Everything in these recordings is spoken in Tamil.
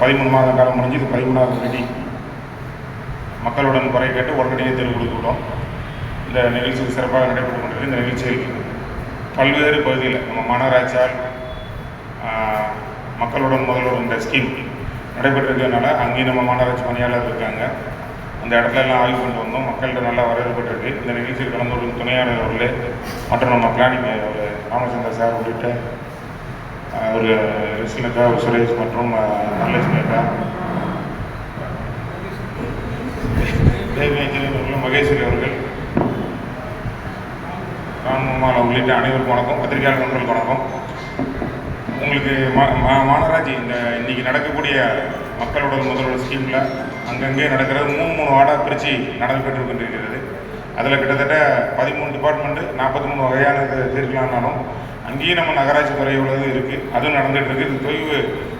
பதிமூணு மாத காலம் முடிஞ்சு இது பதிமூணாவது மீட்டிங் மக்களுடன் குறை கேட்டு உடனடியே தேர்வு கொடுத்துவிட்டோம் இந்த நிகழ்ச்சி சிறப்பாக நடைபெற்று கொண்டிருக்கு இந்த நிகழ்ச்சியில் பல்வேறு பகுதியில் நம்ம மாநகராட்சியால் மக்களுடன் முதல்வர் இந்த ஸ்கீம் நடைபெற்றிருக்கிறதுனால அங்கேயும் நம்ம மாநகராட்சி பணியாளர் இருக்காங்க. அந்த இடத்துல எல்லாம் ஆய்வு கொண்டு வந்தோம். மக்கள்கிட்ட நல்லா வரவேற்பட்டிருக்கு இந்த நிகழ்ச்சியில் கலந்து கொள்ளும் துணையாளர் அவர்களே மற்றும் நம்ம பிளானிங் அவர் ராமச்சந்திர சார் உள்ளிட்ட ஒரு ரிஸ்லக்கா ஒரு சுரேஷ் மற்றும் ஆஹ், அக்கா தேவி இன்ஜினியர் அவர்கள் மகேஸ்வரி அவர்கள் ராமமாலா உள்ளிட்ட அனைவருக்கும் வணக்கம். பத்திரிகையாளர் நண்பர்களுக்கு வணக்கம். உங்களுக்கு மா மா- மாநகராட்சி இந்த இன்னைக்கு நடக்கக்கூடிய மக்களோட முதல்வர் ஸ்கீமில் அங்கங்கே நடக்கிறது மூணு மூணு வார்டாக பிரித்து நடைபெற்று கொண்டிருக்கிறது. அதில் கிட்டத்தட்ட பதிமூணு டிபார்ட்மெண்ட்டு நாற்பத்தி மூணு வகையான இது தீர்க்கலாம்னாலும் அங்கேயும் நம்ம நகராட்சி துறை உள்ளது இருக்குது அதுவும் நடந்துகிட்டு இருக்குது இது தொய்வு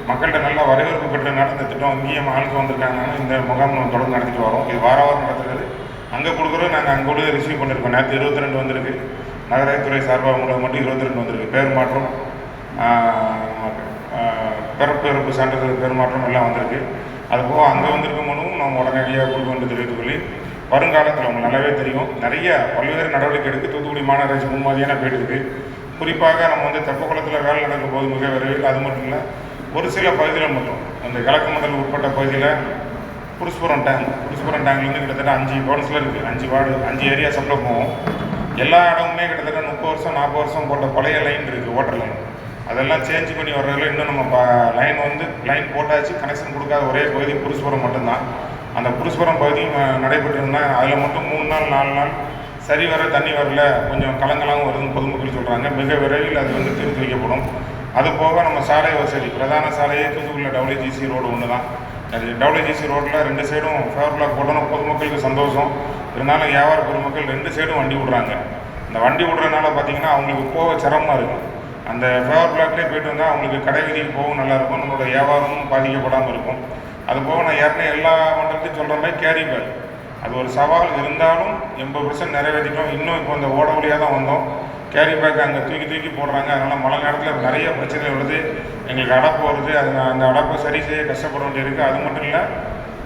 மக்கள்கிட்ட நல்லா வரவேற்பு பெற்ற நடந்த திட்டம். இங்கேயும் ஆளுக்கு வந்திருக்காங்கன்னா இந்த முகாம் நம்ம தொடர்ந்து நடத்திட்டு வரோம். இது வார வாரம் நடத்துறது. அங்கே கொடுக்குறோம் நாங்கள் அங்கே கூட ரிசீவ் பண்ணியிருக்கோம் நேற்று இருபத்தி ரெண்டு வந்திருக்கு. நகராட்சித்துறை சார்பாக உங்களுக்கு மட்டும் இருபத்தி ரெண்டு வந்திருக்கு. பேர் மாற்றம் பிறப்பு இறப்பு சான்றிதழ் பெருமாற்றம் எல்லாம் வந்திருக்கு. அது போக அங்கே வந்திருக்க மனுவும் நம்ம உடனடியாக கொடுக்க என்று தெரிவித்துக் கொள்ளி வருங்காலத்தில் உங்களுக்கு நல்லாவே தெரியும். நிறைய பல்வேறு நடவடிக்கை எடுத்து தூத்துக்குடி மாநகராட்சி முன்மாதிரியான போயிட்டு இருக்குது குறிப்பாக நம்ம வந்து தெப்பக்குளத்தில் வேலை நடக்கும் போது மிக விரைவில். அது மட்டும் இல்லை ஒரு சில பகுதியில் மட்டும். அந்த கிழக்கு மண்டல் உட்பட்ட பகுதியில் புருஷ்புரம் டேங்க் புருஷ்புரம் டேங்க்லேருந்து கிட்டத்தட்ட அஞ்சு கவுன்சிலர் இருக்குது அஞ்சு வார்டு அஞ்சு ஏரியா சப்ளை போகும் எல்லா இடமுமே கிட்டத்தட்ட முப்பது வருஷம் நாற்பது வருஷம் போட்ட பழைய லைன் இருக்குது வாட்டர் லைன் அதெல்லாம் சேஞ்ச் பண்ணி வர்றதுல இன்னும் நம்ம லைன் வந்து லைன் போட்டாச்சு. கனெக்ஷன் கொடுக்காத ஒரே பகுதி புருஷ்புரம் மட்டும்தான். அந்த புருஷ்புரம் பகுதியும் நடைபெற்றிருந்தேன் அதில் மட்டும் மூணு நாள் நாலு நாள் சரி வர தண்ணி வரல கொஞ்சம் கலங்கலாகவும் வருதுன்னு பொதுமக்கள் சொல்கிறாங்க மிக விரைவில் அது வந்து தீர்த்து வைக்கப்படும். அது போக நம்ம சாலை வசதி பிரதான சாலையே தூத்துக்குடியில் டபிள்யூஜிசி ரோடு ஒன்று தான் டபிள்யூஜிசி ரோட்டில் ரெண்டு சைடும் ஃபேவர் பிளாக் போட்டோன்னா பொதுமக்களுக்கு சந்தோஷம். இருந்தாலும் வியாபார பொதுமக்கள் ரெண்டு சைடும் வண்டி விடுறாங்க. அந்த வண்டி விடுறதுனால பார்த்தீங்கன்னா அவங்களுக்கு போக சிரமமாக இருக்கும் அந்த ஃபேவர் பிளாக்லேயே போயிட்டு வந்தால் அவங்களுக்கு கடை வீதிக்கு போகவும் நல்லாயிருக்கும் நம்மளோட வியாபாரமும் பாதிக்கப்படாமல் இருக்கும். அது போக நான் ஏற்கனவே எல்லா மண்டலத்தையும் சொல்கிற மாதிரி கேரி பேக் அது ஒரு சவால் இருந்தாலும் எண்பது பர்சன்ட் நிறைவேற்றிட்டோம். இன்னும் இப்போ இந்த ஓட வழியாக தான் வந்தோம். கேரி பேக் அங்கே தூக்கி தூக்கி போடுறாங்க. அதனால் மழை நேரத்தில் நிறைய பிரச்சனை வருது. எங்களுக்கு அடப்பு வருது. அது அந்த அடப்பை சரி செய்ய கஷ்டப்பட வேண்டியிருக்கு. அது மட்டும் இல்லை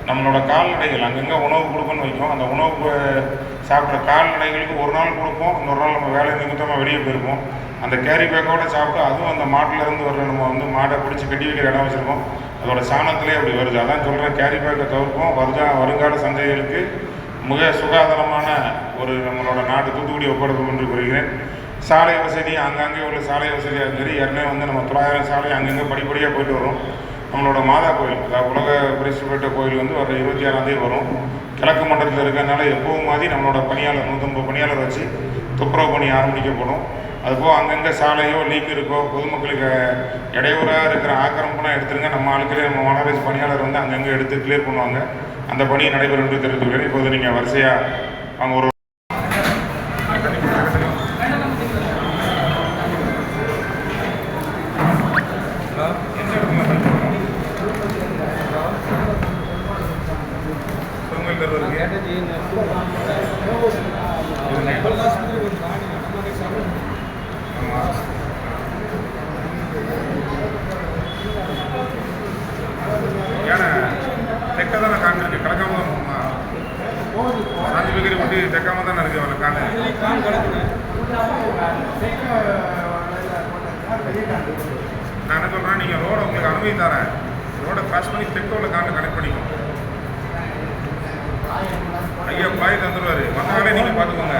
நம்மளோட கால்நடைகள் அங்கங்கே உணவு கொடுக்கணும்னு வைக்கும். அந்த உணவு சாப்பிட்ற கால்நடைகளுக்கு ஒரு நாள் கொடுப்போம். இன்னொரு நாள் நம்ம வேலை நிமித்தமாக வெளியே போயிருப்போம். அந்த கேரி பேக்கோட சாப்பிட்டு அதுவும் அந்த மாட்டிலேருந்து வர்ற நம்ம வந்து மாடை பிடிச்சி கட்டி வைக்கிற இடம் வச்சுருக்கோம் அதோட சாணத்திலே அப்படி வருது. அதான் சொல்கிறேன் கேரி பேக்கை தவிர்ப்போம். வருதா வருங்கால சந்தைகளுக்கு மிக சுகாதாரமான ஒரு நம்மளோட நாடு தூத்துக்குடி ஒப்படைப்போம் என்று கூறுகிறேன் சாலை வசதி அங்கங்கே உள்ள சாலை வசதியாக சரி ஏற்கனவே வந்து நம்ம தொள்ளாயிரம் சாலை அங்கங்கே படிப்படியாக போயிட்டு வரும் நம்மளோட மாதா கோயில் அதாவது உலக பரிசு பெற்ற கோயில் வந்து வர இருபத்தி ஆறாம் வரும். கிழக்கு மண்டலத்தில் இருக்கிறதுனால எப்பவும் மாதிரி நம்மளோட பணியாளர் நூற்றம்பது பணியாளர் வச்சு துப்புரவு பணி ஆரம்பிக்கப்படும். அதுபோக அங்கங்கே சாலையோ லீக் இருக்கோ பொதுமக்களுக்கு இடையூறாக இருக்கிற ஆக்கிரமிப்புலாம் எடுத்துருங்க. நம்ம ஆளுக்களே நம்ம மாநகராட்சி பணியாளர் வந்து அங்கங்கே எடுத்து கிளியர் பண்ணுவாங்க. அந்த பணி நடைபெறும் என்று தெரிவித்துக்கிறேன் இப்போது நீங்கள் வரிசையாக அவங்க ஒரு இருக்கு ஆமாம் ஏன்னா தெற்க தானே காண்டிருக்கு கிழக்காம தான் சாந்தி பேக்கரி விட்டு தெற்காம தானே இருக்கு அவளை காண்டு நான் என்ன சொல்கிறேன் நீங்கள் ரோடை உங்களுக்கு அனுமதி தரேன். ரோடை கிராஸ் பண்ணி தெற்க உள்ள காண்டு கனெக்ட் பண்ணிக்கணும் ஐயா பாய் தந்துடுவார் வேலையை நீங்கள் பார்த்துக்கோங்க.